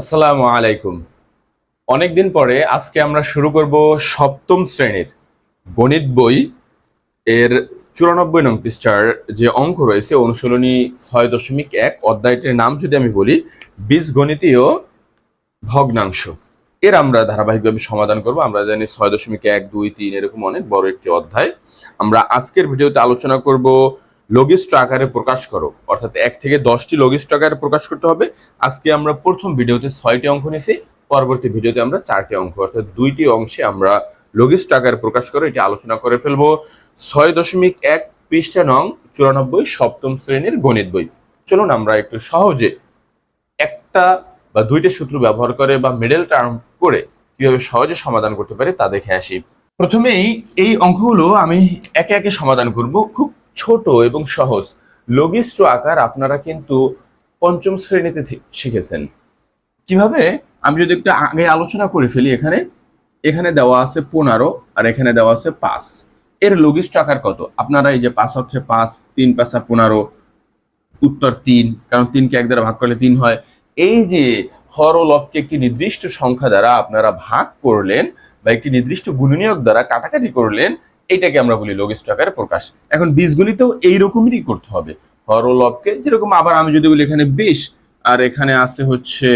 আসসালামু আলাইকুম। অনেকদিন পরে আজকে আমরা শুরু করব সপ্তম শ্রেণির গণিত বই এর চুরানব্বই নং পৃষ্ঠার যে অঙ্ক রয়েছে, অনুশীলনী ছয় দশমিক এক অধ্যায়টির নাম যদি আমি বলি, বীজগণিতীয় ভগ্নাংশ। এর আমরা ধারাবাহিকভাবে সমাধান করব। আমরা জানি ছয় দশমিক এক, দুই, তিন এরকম অনেক বড় একটি অধ্যায়। আমরা আজকের ভিডিওতে আলোচনা করব লঘিষ্ঠ আকারে প্রকাশ করো। অর্থাৎ এক থেকে দশটি লঘিষ্ঠ আকারে প্রকাশ করতে হবে। আজকে আমরা প্রথম ভিডিওতে ছয়টি অঙ্ক নিয়েছি, পরবর্তী ভিডিওতে আমরা চারটি অঙ্ক। অর্থাৎ দুইটি অংশে আমরা লঘিষ্ঠ আকারে প্রকাশ করো এটি আলোচনা করে ফেলব। ছয় দশমিক এক পৃষ্ঠা নং চুরানব্বই সপ্তম শ্রেণির গণিত বই। চলুন আমরা একটু সহজে একটা বা দুইটা সূত্র ব্যবহার করে বা মিডল টার্ম করে কীভাবে সহজে সমাধান করতে পারি তা দেখে আসি। প্রথমেই এই অঙ্কগুলো আমি একে একে সমাধান করব। খুব ছোট এবং সহজ। লঘিষ্ঠ আকার আপনারা কিন্তু পঞ্চম শ্রেণীতে শিখেছেন। কীভাবে? আমি যদি একটু আগে আলোচনা করে ফেলি এখানে। এখানে দেওয়া আছে পনেরো আর এখানে দেওয়া আছে পাঁচ। এর লঘিষ্ঠ আকার কত? আপনারা এই যে পাঁচ অক্ষে পাঁচ, তিন পাঁচা পনেরো, উত্তর তিন, কারণ তিনকে এক দ্বারা ভাগ করলে তিন হয়। এই যে হর ও একটি নির্দিষ্ট সংখ্যা দ্বারা আপনারা ভাগ করলেন বা একটি নির্দিষ্ট গুণনীয়ক দ্বারা কাটাকাটি করলেন এটাকে আমরা বলি লঘিষ্ঠ আকারে প্রকাশ। এখন বীজগণিতেও এইরকমই করতে হবে। হর ও যেরকম আবার আমি যদি বলি এখানে বিশ, আর এখানে আছে হচ্ছে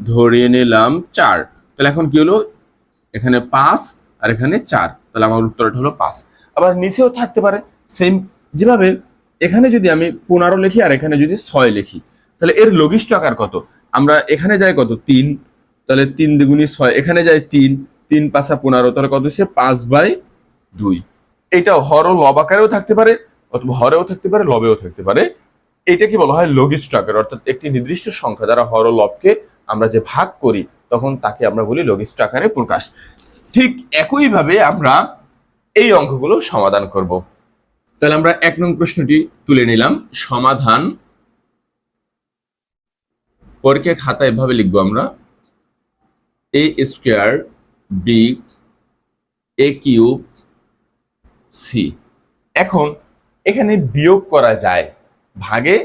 ধরিয়ে নিলাম চার। তাহলে এখন কি হলো? এখানে পাঁচ, আর এখানে চার। তাহলে আমার উত্তরটা হলো পাঁচ। আবার নিচেও থাকতে পারে সেম যেভাবে এখানে যদি আমি পনেরো লিখি, আর এখানে যদি ছয় লিখি, তাহলে এর লঘিষ্ঠ আকার কত? আমরা এখানে যাই কত? তিন। তাহলে তিন দ্বিগুণী ছয়, এখানে যাই তিন। তিন পাঁচা পনেরো, তাহলে কত হচ্ছে পাঁচ বাই দুই। এটা হর লব আকারেও থাকতে পারে অথবা হরেও থাকতে পারে, লবেও থাকতে পারে। এটাকে বলা হয় লঘিষ্ঠ আকার, অর্থাৎ একটি নির্দিষ্ট সংখ্যা দ্বারা হর লবকে আমরা যে ভাগ করি, তখন তাকে আমরা বলি লঘিষ্ঠ আকারে প্রকাশ। ঠিক একইভাবে আমরা এই অঙ্কগুলো সমাধান করব। তাহলে আমরা এক নং প্রশ্নটি তুলে নিলাম, সমাধান। পরীক্ষা খাতা এভাবে লিখব আমরা A square B A cube C. এখন এখানে বিয়োগ করা যায়। ভাগে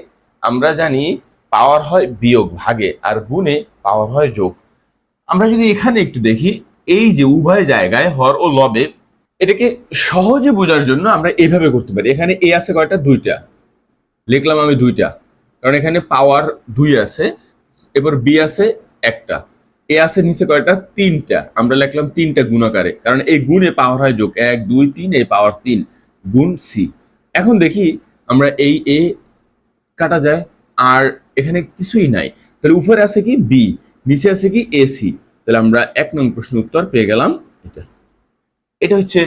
আমরা জানি পাওয়ার হয় বিয়োগ ভাগে আর গুণে পাওয়ার হয় যোগ। আমরা যদি এখানে একটু দেখি, এই যে উভয় জায়গায় হর ও লবে, এটাকে সহজে বোঝার জন্য আমরা এইভাবে করতে পারি। এখানে এ আছে কয়টা? দুইটা। লিখলাম আমি দুইটা। কারণ এখানে পাওয়ার দুই আছে, এবার বি আছে একটা। এ আছে নিচে কয়টা? তিনটা। আমরা লিখলাম তিনটা গুণাকারে। কারণ এই গুণে পাওয়ার হয় যোগ এক, দুই, তিন এই পাওয়ার তিন। গুণ সি এখন দেখি আমরা এই এ কাটা যায়, আর এখানে কিছুই নাই। তাহলে উপরে আছে কি? বি নিচে আছে কি? এসি তাহলে আমরা এক নং প্রশ্ন উত্তর পেয়ে গেলাম এটা। এটা হচ্ছে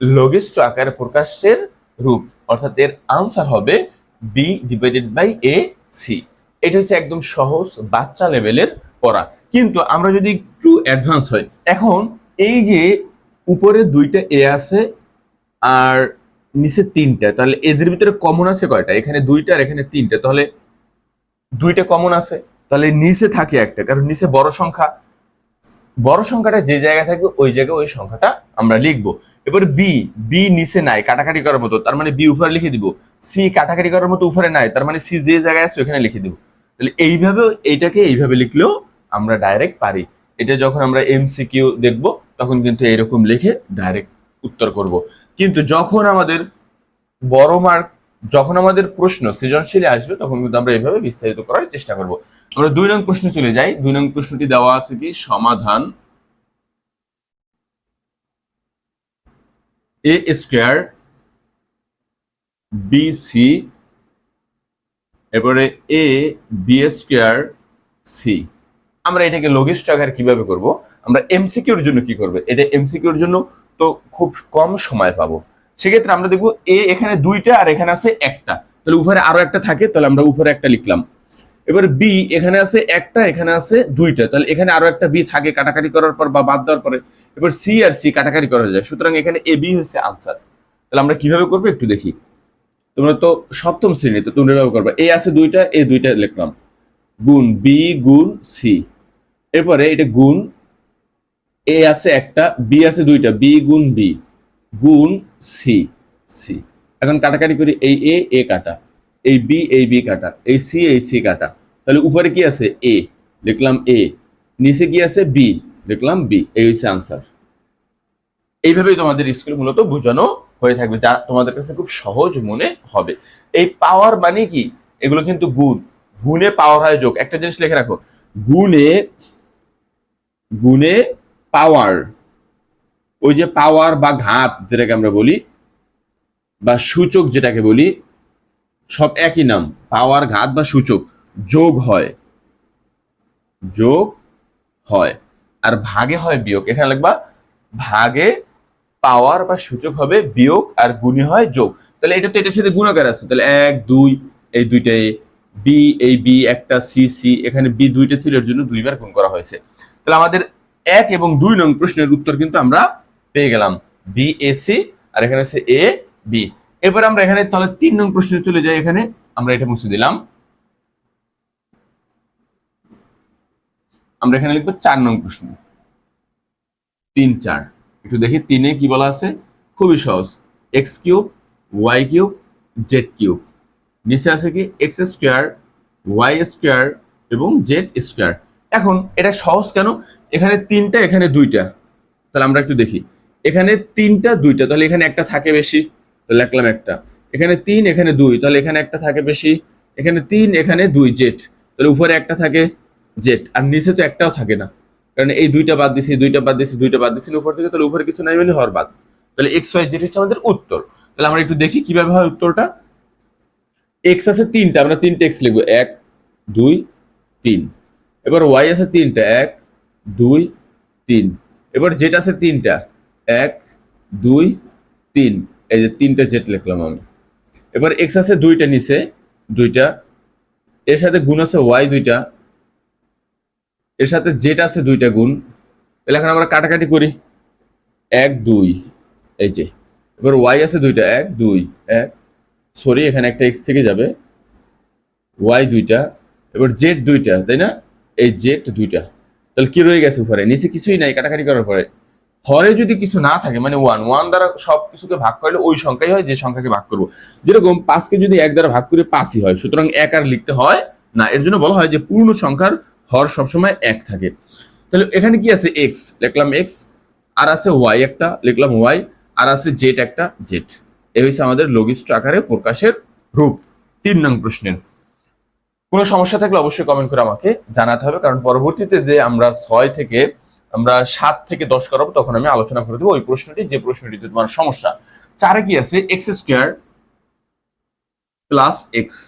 লঘিষ্ঠ আকারে প্রকাশের রূপ। অর্থাৎ এর আনসার হবে B divided by A C এটা হচ্ছে একদম সহজ বাচ্চা লেভেলের পড়া। কিন্তু আমরা যদি একটু অ্যাডভান্স হয়, এখন এই যে উপরে দুইটা এ আছে আর নিচে তিনটা, তাহলে এদের ভিতরে কমন আছে কয়টা? এখানে দুইটা আর এখানে তিনটা, তাহলে দুইটা কমন আছে। তাহলে নিচে থাকে একটা, কারণ নিচে বড় সংখ্যা। বড় সংখ্যাটা যে জায়গায় থাকবে, ওই জায়গায় ওই সংখ্যাটা আমরা লিখব। এবার বি বি নিচে নাই, কাটাকাটি করার মতো, তার মানে বি উপরে লিখে দিব। সি কাটাকাটি করার মতো উপরে নাই, তার মানে সি যে জায়গায় আছে ওখানে লিখে দিব। তাহলে এইভাবে, এইটাকে এইভাবে লিখলেও আমরা ডাইরেক্ট পারি। এটা যখন আমরা এমসিকিউ দেখব, তখন কিন্তু এরকম লিখে ডাইরেক্ট উত্তর করব। কিন্তু যখন আমাদের বড় মার্ক যখন আমাদের প্রশ্ন সৃজনশীলে আসবে, তখন কিন্তু আমরা এইভাবে বিস্তারিত করার চেষ্টা করব। আমরা দুই নং প্রশ্ন চলে যাই। দুই নং প্রশ্নটি দেওয়া আছে কি? সমাধান এ স্কোয়ার বি সি এরপরে এ বি স্কোয়ার সি আমরা এটাকে লঘিষ্ঠ আকার কীভাবে করব? আমরা এমসিকিউর জন্য কি করবে? এটা এমসিকিউর জন্য তো খুব কম সময় পাবো। সেক্ষেত্রে আমরা দেখব এ এখানে দুইটা আর এখানে আছে একটা। তাহলে উপরে আরও একটা থাকে, তাহলে আমরা উপরে একটা লিখলাম। এবার বি এখানে আছে একটা, এখানে আছে দুইটা। তাহলে এখানে আরও একটা বি থাকে কাটাকাটি করার পর বা বাদ দেওয়ার পরে। এবার সি আর সি কাটাকাটি করা যায়। সুতরাং এখানে এ বি হচ্ছে আনসার তাহলে আমরা কীভাবে করব একটু দেখি। তোমরা তো সপ্তম শ্রেণীতে, তোমরা এভাবে করবে। এ আছে দুইটা এ দুইটা লিখলাম। গুণ বি গুণ সি এরপরে এটা গুণ এ আছে একটা, বি আছে দুইটা, বি গুণ বি, গুণ সি সি। এখন কাটাকাটি করি এই এ এ কাটা, এই বি এই বি কাটা, এই সি এই সি কাটা। তাহলে উপরে কি আছে? এ লিখলাম এ। নিচে কি আছে? বি লিখলাম বি। এই হচ্ছে আনসার। এইভাবেই তোমাদের স্কুল মূলত বোঝানো হয়ে থাকবে, যা তোমাদের কাছে খুব সহজ মনে হবে। এই পাওয়ার মানে কি? এগুলো কিন্তু গুণ। গুণে পাওয়ার হয় যোগ। একটা জিনিস লিখে রাখো। গুণে গুণে পাওয়ার ওই যে পাওয়ার বা ঘাত যেটাকে আমরা বলি, বা সূচক যেটাকে বলি, সব একই নাম। পাওয়ার ঘাত বা সূচক। যোগ হয়। যোগ হয়। আর ভাগে হয় বিয়োগ। এখানে লিখবা, ভাগে পাওয়ার বা সূচক হবে বিয়োগ আর গুণে হয় যোগ। তাহলে এটা তো এটার সাথে গুণাকার আছে। তাহলে এক, দুই, এই দুইটাই বি, এই বি, একটা, সি সি, এখানে বি দুইটা ছিল, এর জন্য দুইবার গুণ করা হয়েছে। তাহলে আমাদের এক এবং দুই নং প্রশ্নের উত্তর কিন্তু আমরা পেয়ে গেলাম। বি এ সি আর এখানে হচ্ছে এ বি এবার আমরা এখানে তাহলে তিন নং প্রশ্নে চলে যাই, এখানে আমরা এটা মুছে দিলাম। আমরা এখানে লিখব চার নং প্রশ্ন। তিন, চার। একটু দেখি, তিনে কি বলা আছে? খুবই সহজ। X cube Y cube Z cube. নিচে আছে কি? এক্স স্কোয়ার ওয়াই স্কোয়ার এবং জেড স্কোয়ার এখন এটা সহজ কেন? এখানে তিনটা, এখানে দুইটা। তাহলে আমরা একটু দেখি। এখানে তিনটা, দুইটা। তাহলে এখানে একটা থাকে বেশি, তাহলে লিখলাম একটা। এখানে তিন, এখানে দুই। তাহলে এখানে একটা থাকে বেশি, এখানে তিন, এখানে দুই, জেড। তাহলে উপরে একটা থাকে জেড, আর নিচে তো একটাও থাকে না। কারণ এই দুইটা বাদ দিছি দুইটা বাদ দিছি দুইটা বাদ দিছি, উপর থেকে, তাহলে উপরে কিছু নাই মানে হর বাদ। তাহলে এক্স, ওয়াই, জেড হচ্ছে আমাদের উত্তর। তাহলে আমরা একটু দেখি কীভাবে হয় উত্তরটা। এক্স আছে তিনটা, আমরা তিনটে এক্স লিখব। এক, দুই, তিন। এবার ওয়াই আছে তিনটা, এক, দুই, তিন। এবার জেড আছে তিনটা, এক, দুই, তিন। এই যে তিনটা জেড লিখলাম আমি এবার এক্স আছে দুইটা নিচে, দুইটা। এর সাথে গুণ আছে ওয়াই দুইটা। এর সাথে জেড আছে দুইটা গুণ। তাহলে এখন আমরা কাটাকাটি করি। এক, দুই, এই যে। এবার ওয়াই আছে দুইটা, এক, দুই, এক। সরি এখানে একটা এক্স থেকে যাবে। ওয়াই দুইটা, এবার জেড দুইটা, তাই না? এই জেড দুইটা। তাহলে কি রয়ে গেছে উপরে? নিচে কিছুই নাই, কাটাকাটি করার পরে। হরে যদি কিছু না থাকে মানে ওয়ান ওয়ান দ্বারা সব কিছুকে ভাগ করলে ওই সংখ্যাই হয়, যে সংখ্যাকে ভাগ করব। যেরকম পাঁচকে যদি এক দ্বারা ভাগ করে পাঁচই হয়, সুতরাং এক আর লিখতে হয় না। এর জন্য বলা হয় যে পূর্ণ সংখ্যার হর সবসময় এক থাকে। তাহলে এখানে কি আছে? এক্স লিখলাম এক্স আর আছে ওয়াই একটা, লিখলাম ওয়াই আর আছে জেড একটা জেড এই হচ্ছে আমাদের লঘিষ্ঠ আকারে প্রকাশের রূপ। তিন নং প্রশ্নের। কোনো সমস্যা থাকলে অবশ্যই কমেন্ট করে আমাকে জানাতে হবে। কারণ পরবর্তীতে যে আমরা ছয় থেকে আমরা সাত থেকে দশ করাবো, তখন আমি আলোচনা করে দেবো ওই প্রশ্নটি, যে প্রশ্নটিতে তোমার সমস্যা। চারে কি আছে? এক্স স্কোয়ার প্লাস এক্স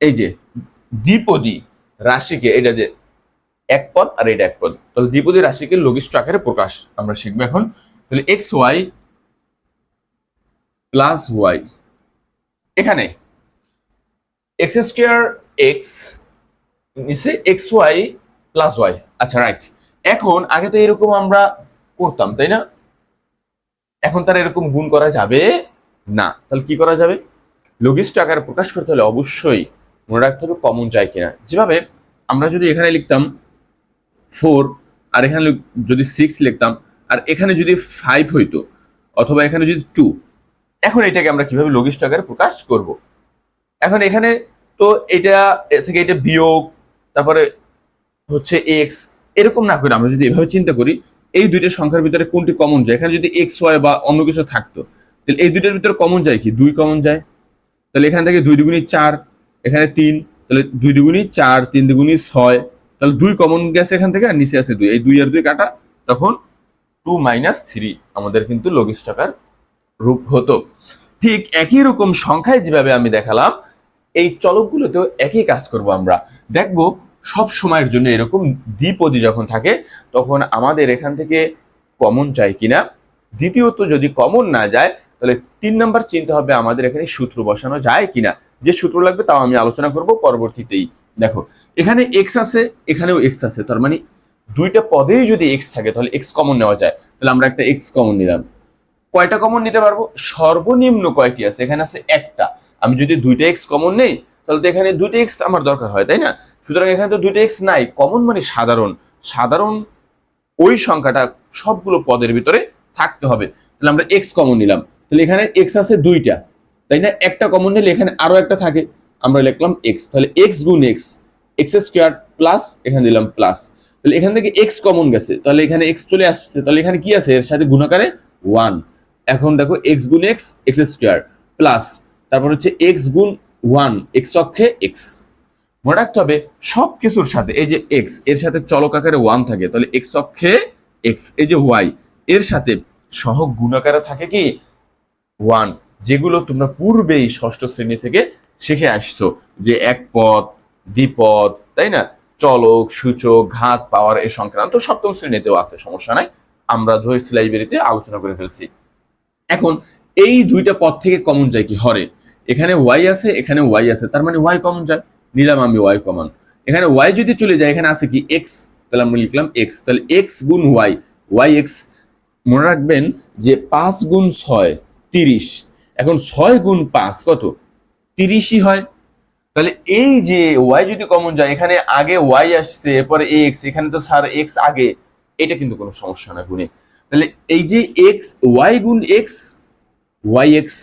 এই যে দ্বিপদী রাশিকে এটা যে এক পদ আর এটা এক পদ। তাহলে দ্বিপদী রাশিকে লঘিষ্ঠ আকারে প্রকাশ আমরা শিখব এখন। তাহলে এক্স ওয়াই প্লাস ওয়াই এখানে এক্স স্কোয়ার এক্স নিচে এক্স ওয়াই প্লাস ওয়াই আচ্ছা রাইট এখন আগে তো এরকম আমরা করতাম, তাই না? এখন তার এরকম গুণ করা যাবে না। তাহলে কি করা যাবে? লঘিষ্ঠ আকারে প্রকাশ করতে হলে অবশ্যই মনে রাখতে হবে কমন যায় কিনা। যেভাবে আমরা যদি এখানে লিখতাম ফোর আর এখানে যদি সিক্স লিখতাম, আর এখানে যদি ফাইভ হইতো, অথবা এখানে যদি টু এখন এটাকে আমরা কীভাবে লঘিষ্ঠ আকারে প্রকাশ করব? এখন এখানে তো এটা থেকে এটা বিয়োগ, তারপরে হচ্ছে এক্স এরকম না করে আমরা যদি এভাবে চিন্তা করি, এই দুইটা সংখ্যার ভিতরে কোনটি কমন যায়? এখানে যদি এক্স ওয়াই বা অন্য কিছু থাকতো, তাহলে এই দুইটার ভিতরে কমন যায় কি? দুই কমন যায়। তাহলে এখান থেকে দুই দুগুণী চার, এখানে তিন, তাহলে দুই দুগুণী চার, তিন দুগুণী ছয়, তাহলে দুই কমন গেছে এখান থেকে আর নিচে আছে দুই। এই দুই আর দুই কাটা, তখন টু মাইনাস থ্রি আমাদের কিন্তু লঘিষ্ঠ আকার রূপ হতো। ঠিক একই রকম সংখ্যায় যেভাবে আমি দেখালাম এই চলকগুলোতেও একই কাজ করব আমরা। দেখব সব সময়ের জন্য এরকম দ্বিপদী যখন থাকে, তখন আমাদের এখান থেকে কমন যায় কিনা? দ্বিতীয়ত যদি কমন না যায়, তাহলে তিন নম্বর চিন্তা হবে আমাদের এখানে সূত্র বসানো যায় কিনা? যে সূত্র লাগবে তাও আমি আলোচনা করব পরবর্তীতেই। দেখো, এখানে এক্স আছে, এখানেও এক্স আছে। তার মানে দুইটা পদেই যদি এক্স থাকে, তাহলে এক্স কমন নেওয়া যায়। তাহলে আমরা একটা এক্স কমন নিলাম। কয়টা কমন নিতে পারব? সর্বনিম্ন কয়টি আছে? এখানে আছে একটা। আমি যদি দুইটা এক্স কমন নেই, তাহলে তো এখানে দুইটা এক্স আমার দরকার হয়, তাই না? সুতরাং এখানে তো দুইটা এক্স নাই। কমন মানে সাধারণ। সাধারণ ওই সংখ্যাটা সবগুলো পদের ভিতরে থাকতে হবে। তাহলে আমরা এক্স কমন নিলাম। তাহলে এখানে এক্স আছে দুইটা, তাই না? একটা কমন নিলে এখানে আরও একটা থাকে। আমরা লিখলাম এক্স তাহলে এক্স গুণ এক্স এক্স স্কোয়ার প্লাস এখানে দিলাম প্লাস তাহলে এখান থেকে এক্স কমন গেছে। তাহলে এখানে এক্স চলে আসছে। তাহলে এখানে কি আছে? এর সাথে গুণাকারে ওয়ান এখন দেখো এক্স গুণ এক্স এক্স স্কোয়ার প্লাস তারপর হচ্ছে এক্স গুণ ওয়ান এক্স অক্ষে এক্স মনে রাখতে হবে সব কিছুর সাথে, এই যে এক্সের সাথে চলক আকারে ওয়ান থাকে, তাহলে এক্স অক্ষে এক্স এই যে ওয়াই এর সাথে সহ গুণাকারে থাকে কি? ওয়ান যেগুলো তোমরা পূর্বেই ষষ্ঠ শ্রেণি থেকে শিখে আসছো, যে এক পদ, দ্বিপদ, তাই না? চলক, সূচক, ঘাত, পাওয়ার এ সংক্রান্ত সপ্তম শ্রেণীতেও আছে, সমস্যা নাই, আমরা ধরেছি লাইব্রেরিতে আলোচনা করে ফেলছি। এখন, এই দুইটা পদ থেকে কমন যায় কি? হরে। এখানে ওয়াই আছে, এখানে ওয়াই আছে। তার মানে ওয়াই কমন যায়। নিলাম আমি ওয়াই কমন এখানে ওয়াই যদি চলে যায়, এখানে আছে কি এক্স তাহলে আমরা লিখলাম এক্স তাহলে এক্স গুণ ওয়াই ওয়াই এক্স মনে রাখবেন যে পাঁচ গুণ ছয়, তিরিশ। এখন ছয় গুণ পাঁচ, কত? তিরিশই হয়। তাহলে এই যে ওয়াই যদি কমন যায়, এখানে আগে ওয়াই আসছে, এরপরে এক্স এখানে তো স্যার এক্স আগে। এটা কিন্তু কোনো সমস্যা না, গুণে। তাহলে এই যে এক্স ওয়াই গুণ এক্স ওয়াই এক্স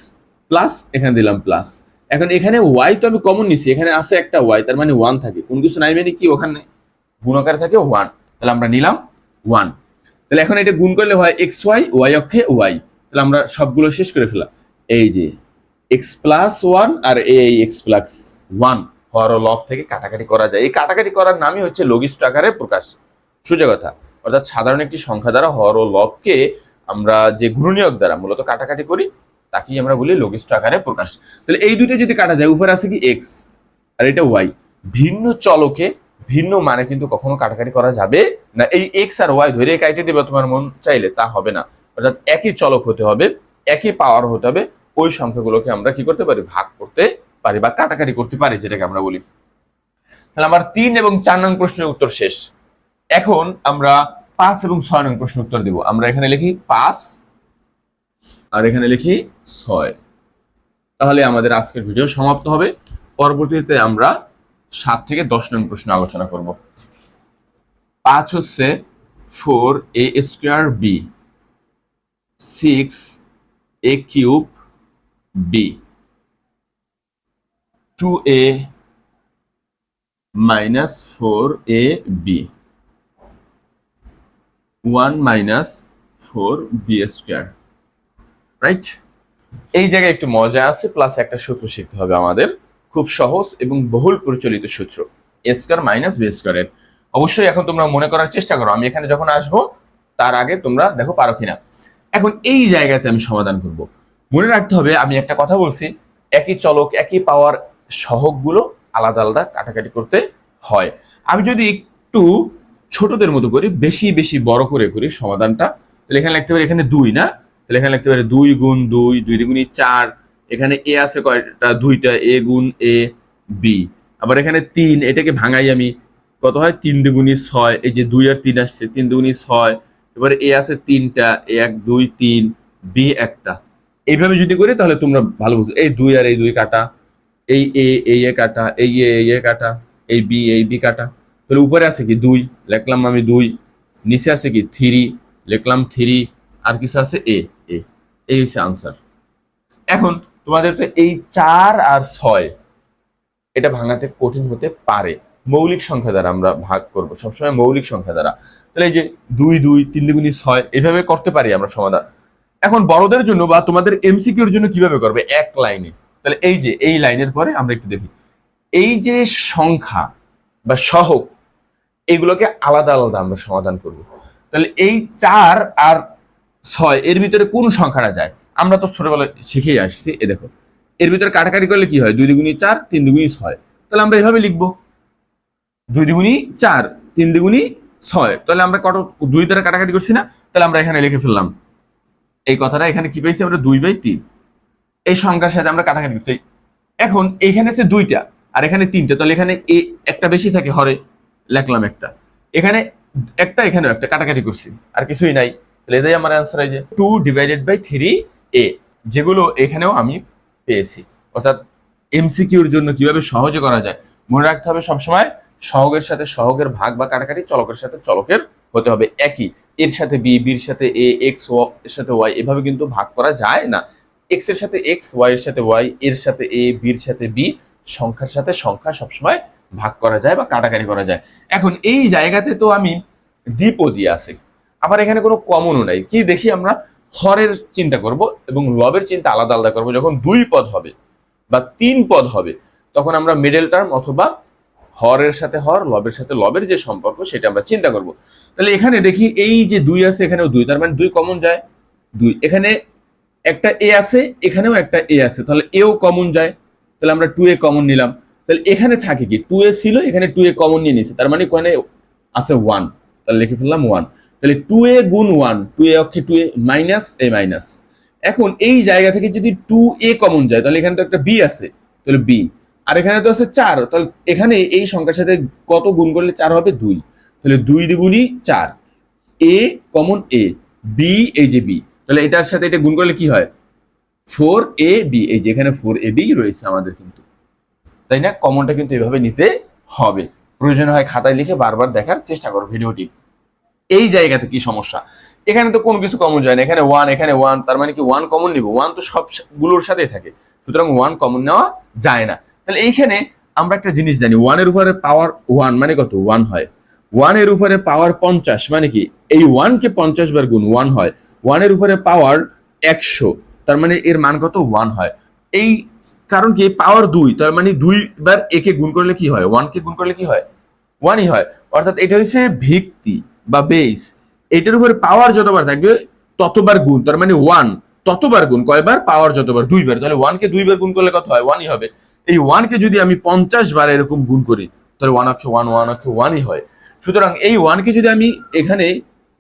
প্লাস এখানে দিলাম প্লাস এখন এখানে ওয়াই তো আমি কমন নিছি, এখানে আছে একটা ওয়াই তার মানে ওয়ান থাকে। কোন কিছু নাই মানে কি ওখানে গুণাকার থাকে ওয়ান তাহলে আমরা নিলাম ওয়ান তাহলে এখন এটা গুণ করলে হয় এক্স ওয়াই ওয়াই অক্ষে ওয়াই তাহলে আমরা সবগুলো শেষ করে ফেলা এই যে এক্স প্লাস ওয়ান আর এই এক্স প্লাস ওয়ান হর লব থেকে কাটাকাটি করা যায়। এই কাটাকাটি করার নামই হচ্ছে লঘিষ্ঠ আকারে প্রকাশ। সোজা কথা। অর্থাৎ সাধারণ একটি সংখ্যা দ্বারা হর ও লবকে আমরা যে গুণনীয়ক দ্বারা মূলত কাটাকাটি করি তাকেই আমরা বলি লঘিষ্ঠ আকারে প্রকাশ। তাহলে এই দুটো যদি কাটা যায়, উপরে আছে কি এক্স আর এটা ওয়াই ভিন্ন চলকে, ভিন্ন মানে কিন্তু কখনো কাটাকাটি করা যাবে না। এই এক্স আর ওয়াই ধরে কাটে দেবে তোমার মন চাইলে, তা হবে না। অর্থাৎ একই চলক হতে হবে, একই পাওয়ার হতে হবে, ওই সংখ্যাগুলোকে আমরা কি করতে পারি? ভাগ করতে পারি বা কাটাকাটি করতে পারি যেটাকে আমরা বলি। তাহলে আমার তিন এবং চার নং প্রশ্নের উত্তর শেষ। এখন আমরা পাঁচ এবং ছয় নং প্রশ্ন উত্তর দেব। আমরা এখানে লিখি পাঁচ আর এখানে লিখি ছয়। তাহলে আমাদের আজকের ভিডিও সমাপ্ত হবে। পরবর্তীতে আমরা সাত থেকে দশ নং প্রশ্ন আলোচনা করব। পাঁচ হচ্ছে four A square B, six A cube B, two A minus four A B, one minus four B square. Right এই জায়গায় একটু মজা আছে প্লাস একটা সূত্র শিখতে হবে আমাদের। খুব সহজ এবং বহুল প্রচলিত সূত্র। এ মাইনাস বি স্কোয়ারের অবশ্যই এখন তোমরা মনে করার চেষ্টা করো, আমি এখানে যখন আসব, তার আগে তোমরা দেখো পারো কিনা। এখন এই জায়গাতে আমি সমাধান করব। মনে রাখতে হবে, আমি একটা কথা বলছি, একই চলক, একই পাওয়ার সহগগুলো আলাদা আলাদা কাটাকাটি করতে হয়। আমি যদি একটু ছোটদের মতো করি, বেশি বেশি বড় করে করি সমাধানটা, তাহলে এখানে লিখতে পারি এখানে দুই, না? তাহলে এখানে লিখতে পারি দুই গুণ দুই দুই গুণই চার। এখানে এ আছে কয়টা? দুইটা, এ গুণ এ, বি। আবার এখানে তিন, এটাকে ভাঙাই আমি। কত হয়? তিন দুগুণী ছয়। এই যে দুই আর তিন আসছে, তিন দুগুণী ছয়। এবারে এ আছে তিনটা, এ এক, দুই, তিন, বি একটা। এইভাবে যদি করি তাহলে তোমরা ভালো বুঝো। এই দুই আর এই দুই কাটা, এই এ এই এ কাটা, এই এ এই এ কাটা, এই বি এই বি কাটা। তাহলে উপরে আছে কি? দুই। লিখলাম আমি দুই। নিচে আছে কি? থ্রি। লিখলাম থ্রি। আর কিছু আছে এ এ। এই হচ্ছে আনসার এখন তোমাদের তো এই চার আর ছয়, এটা ভাঙাতে কঠিন হতে পারে। মৌলিক সংখ্যা দ্বারা আমরা ভাগ করব, সবসময় মৌলিক সংখ্যা দ্বারা। তাহলে এই যে দুই দুই, তিন দুগুণি ছয়, এভাবে করতে পারি আমরা সমাধান। এখন বড়দের জন্য বা তোমাদের এমসিকিউর জন্য কীভাবে করবে? এক লাইনে। তাহলে এই যে, এই লাইনের পরে আমরা একটু দেখি। এই যে সংখ্যা বা সহগ, এগুলোকে আলাদা আলাদা আমরা সমাধান করব। তাহলে এই চার আর ছয়, এর ভিতরে কোন সংখ্যাটা যায়? আমরা তো ছোটবেলায় শিখেই আসছি, এ দেখো। এর ভিতরে কাটাকাটি করলে কি হয়? দুই দুগুণি চার, তিন দুগুণি ছয়। তাহলে আমরা এভাবে লিখব। দুই দুগুণি চার, তিন দুগুণি ছয়। তাহলে আমরা কত, দুই দ্বারা কাটাকাটি করছি না? তাহলে আমরা এখানে লিখে ফেললাম। এই কথাটা এখানে কি পেয়েছি আমরা? দুই বাই তিন। এই সংখ্যার সাথে আমরা কাটাকাটি করছি। এখন এখানে আছে দুইটা, আর এখানে তিনটা। তাহলে এখানে এ একটা বেশি থাকে, হরে। লেখলাম একটা। এখানে একটা, এখানেও একটা কাটাকাটি করছি, আর কিছুই নাই। তাহলে এটাই আমার অ্যান্সার হয় যে two divided by three A যেগুলো এখানেও আমি পেয়েছি। অর্থাৎ এমসিকিউর জন্য কীভাবে সহজে করা যায়? মনে রাখতে হবে সবসময় সহগের সাথে সহগের ভাগ বা কাটাকাটি চলকের সাথে চলকের হতে হবে। একই। এর সাথে বি বির সাথে এ এক্সের সাথে ওয়াই এভাবে কিন্তু ভাগ করা যায় না। এক্সের সাথে এক্স ওয়াই এর সাথে ওয়াই এর সাথে এ বির সাথে বি সংখ্যার সাথে সংখ্যা সবসময় ভাগ করা যায় বা কাটাকাটি করা যায়। এখন এই জায়গাতে তো আমি দ্বিপদী আছে। আবার এখানে কোনো কমনও নাই। কি দেখি আমরা? হরের চিন্তা করব এবং লবের চিন্তা আলাদা আলাদা করব। যখন দুই পদ হবে বা তিন পদ হবে, তখন আমরা মিডল টার্ম অথবা হরের সাথে হর, লবের সাথে লবের যে সম্পর্ক, সেটা আমরা চিন্তা করব। তাহলে এখানে দেখি এই যে দুই আছে, এখানেও দুই, তার মানে দুই কমন যায়। দুই, এখানে একটা এ আছে, এখানেও একটা এ আছে। তাহলে এও কমন যায়। তাহলে আমরা টু এ কমন নিলাম। তাহলে এখানে থাকে কি? টু এ ছিল, এখানে টু এ কমন নিয়ে নিছে তার মানে ওখানে আছে ওয়ান তাহলে লিখে ফেললাম ওয়ান তাহলে টু এ গুণ ওয়ান টু এ অক্ষে two A minus A minus এখন এই জায়গা থেকে যদি টু এ কমন যায়, তাহলে এখানে তো একটা বি আছে, তাহলে বি আর এখানে তো আছে চার, তাহলে এখানে এই সংখ্যার সাথে কত গুণ করলে চার হবে? দুই। তাহলে দুই দ্বিগুণই চার। এ কমন এ বি এই যে বি তাহলে এটার সাথে এটা গুণ করলে কি হয়? ফোর এ বি এই যে এখানে ফোর এ বি রয়েছে আমাদের কিন্তু। তাই না? কমনটা কিন্তু এভাবে নিতে হবে। প্রয়োজন হয় খাতায় লিখে বারবার দেখার চেষ্টা করো ভিডিওটি। এই জায়গাতে কি সমস্যা? এখানে তো কোনো কিছু কমন যায় না। এখানে ওয়ান এখানে ওয়ান তার মানে কি ওয়ান কমন নিব? ওয়ান তো সবগুলোর সাথেই থাকে। সুতরাং ওয়ান কমন নেওয়া যায় না। তাহলে এইখানে আমরা একটা জিনিস জানি। ওয়ানের উপরে পাওয়ার ওয়ান মানে কত? ওয়ান হয়। ওয়ানের উপরে পাওয়ার পঞ্চাশ মানে কি? এই ওয়ানকে পঞ্চাশ বার গুণ ওয়ান হয়। ওয়ানের উপরে পাওয়ার একশো, তার মানে এর মান কত? ওয়ান হয়। এই কারণ কি? পাওয়ার দুই, তার মানে দুইবার একে গুণ করলে কি হয়? ওয়ানকে গুণ করলে কি হয়? ওয়ানই হয়। অর্থাৎ এটা হচ্ছে ভিত্তি। বা বেস এটার উপরে পাওয়ার যতবার থাকবে, ততবার গুণ, তার মানে ওয়ান ততবার গুণ, কয়বার? পাওয়ার যতবার, দুইবার, তাহলে ওয়ানকে দুইবার গুণ করলে কত হয়? ওয়ানই হবে। এই ওয়ানকে যদি আমি পঞ্চাশ বার এরকম গুণ করি, তাহলে ওয়ান অক্ষে ওয়ান ওয়ান অক্ষে ওয়ানই হয়। সুতরাং এই ওয়ানকে যদি আমি এখানে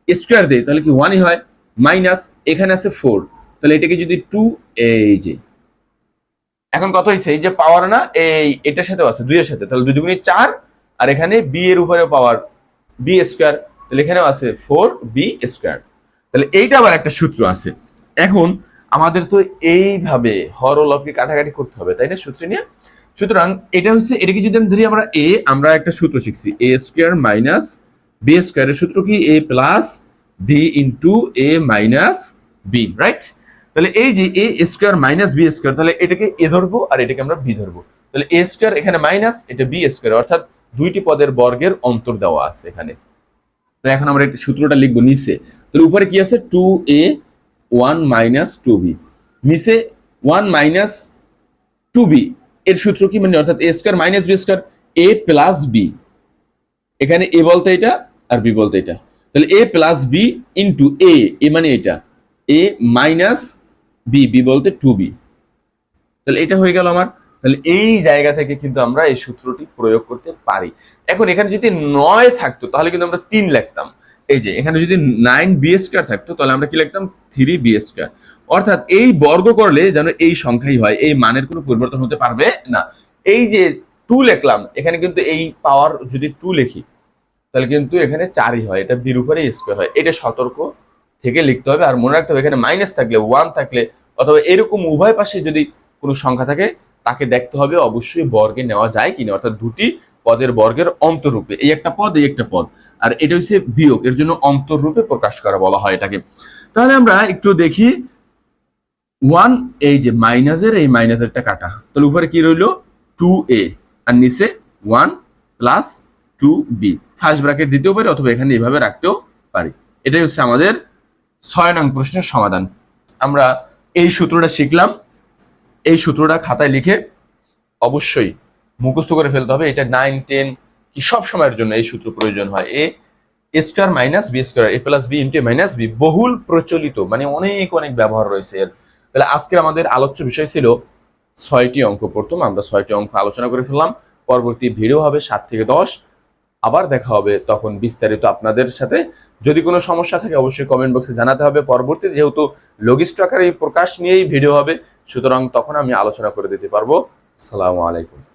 স্কোয়ার দিই, তাহলে কি ওয়ানই হয়? মাইনাস এখানে আছে ফোর তাহলে এটাকে যদি টু এই যে। এখন কত হয়েছে এই যে পাওয়ার না, এই, এটার সাথেও আছে, দুইয়ের সাথে, তাহলে দুই দুগুণী চার, আর এখানে বি এর উপরে পাওয়ার বি স্কোয়ার তাহলে এখানেও আছে ফোর বি স্কোয়ার তাহলে এইটা আবার একটা সূত্র আছে। এখন আমাদের তো এইভাবে হর লবকে কাটাকাটি করতে হবে, তাই না সূত্র নিয়ে? সুতরাং এটা হচ্ছে, এটাকে যদি আমি ধরি আমরা এ আমরা একটা সূত্র শিখছি। এ স্কোয়ার মাইনাস বি স্কোয়ারের সূত্র কি? A plus B into A minus B right তাহলে এই যে A square minus B square তাহলে এটাকে এ ধরবো আর এটাকে আমরা বি ধরবো। তাহলে এ স্কোয়ার এখানে মাইনাস এটা বি স্কোয়ার অর্থাৎ দুইটি পদের বর্গের অন্তর দেওয়া আছে এখানে। তো এখন আমরা একটা সূত্রটা লিখব, নিচে। তাহলে উপরে কি আছে? Two A one minus two B নিচে ওয়ান মাইনাস টু বি এর সূত্র কি? মানে অর্থাৎ A square minus B square A plus B এখানে এ বলতে এটা আর বি বলতে এটা। তাহলে A plus B into A A মানে এটা। এ মাইনাস বি বি বলতে টু বি তাহলে এটা হয়ে গেল আমার তাহলে এই জায়গা থেকে কিন্তু আমরা এই সূত্রটি প্রয়োগ করতে পারি। এখন এখানে যদি নয় থাকতো, তাহলে কিন্তু আমরা তিন লিখতাম। এই যে, এখানে যদি নাইন বি স্কোয়ার থাকতো, তাহলে আমরা কি লিখতাম? থ্রি বি স্কোয়ার অর্থাৎ এই বর্গ করলে যেন এই সংখ্যাই হয়, এই মানের কোনো পরিবর্তন হতে পারবে না। এই যে টু লিখলাম, এখানে কিন্তু এই পাওয়ার যদি টু লিখি, তাহলে কিন্তু এখানে চারই হয়, এটা বির উপরে স্কোয়ার হয়। এটা সতর্ক থেকে লিখতে হবে। আর মনে রাখতে হবে, এখানে মাইনাস থাকলে ওয়ান থাকলে, অথবা এরকম উভয় পাশে যদি কোনো সংখ্যা থাকে তাকে দেখতে হবে অবশ্যই বর্গে নেওয়া যায় কিনা অর্থাৎ দুটি পদের বর্গের অন্তরূপে এই একটা পদ, এই একটা পদ। আর এটা হচ্ছে বিয়োগ, এর জন্য অন্তররূপে প্রকাশ করা বলা হয় এটাকে। তাহলে আমরা একটু দেখি ওয়ান এই যে মাইনাসের, এই মাইনাসেরটা কাটা। তাহলে উপরে কি রইল? টু এ আর নিচে one plus two B first bracket দিতেও পারি, অথবা এখানে এইভাবে রাখতেও পারি। এটাই হচ্ছে আমাদের ছয় নং প্রশ্নের সমাধান। আমরা এই সূত্রটা শিখলাম। এই সূত্রটা খাতায় লিখে অবশ্যই মুখস্থ করে ফেলতে হবে। এটা নাইন টেন কি সব সময়ের জন্য এই সূত্র প্রয়োজন হয়। A A square minus B square A plus B into minus B বহুল প্রচলিত মানে অনেক অনেক ব্যবহার রয়েছে এর। তাহলে আজকের আমাদের আলোচ্য বিষয় ছিল ছয়টি অঙ্ক। প্রথম আমরা ছয়টি অঙ্ক আলোচনা করে ফেললাম। পরবর্তী ভিডিও হবে সাত থেকে দশ। আবার দেখা হবে তখন বিস্তারিত আপনাদের সাথে। যদি কোনো সমস্যা থাকে অবশ্যই কমেন্ট বক্সে জানাতে হবে। পরবর্তী যেহেতু লঘিষ্ঠ আকারে এই প্রকাশ নিয়েই ভিডিও হবে সুতরাং তখন আমি আলোচনা করে দিতে পারব। সালামু আলাইকুম।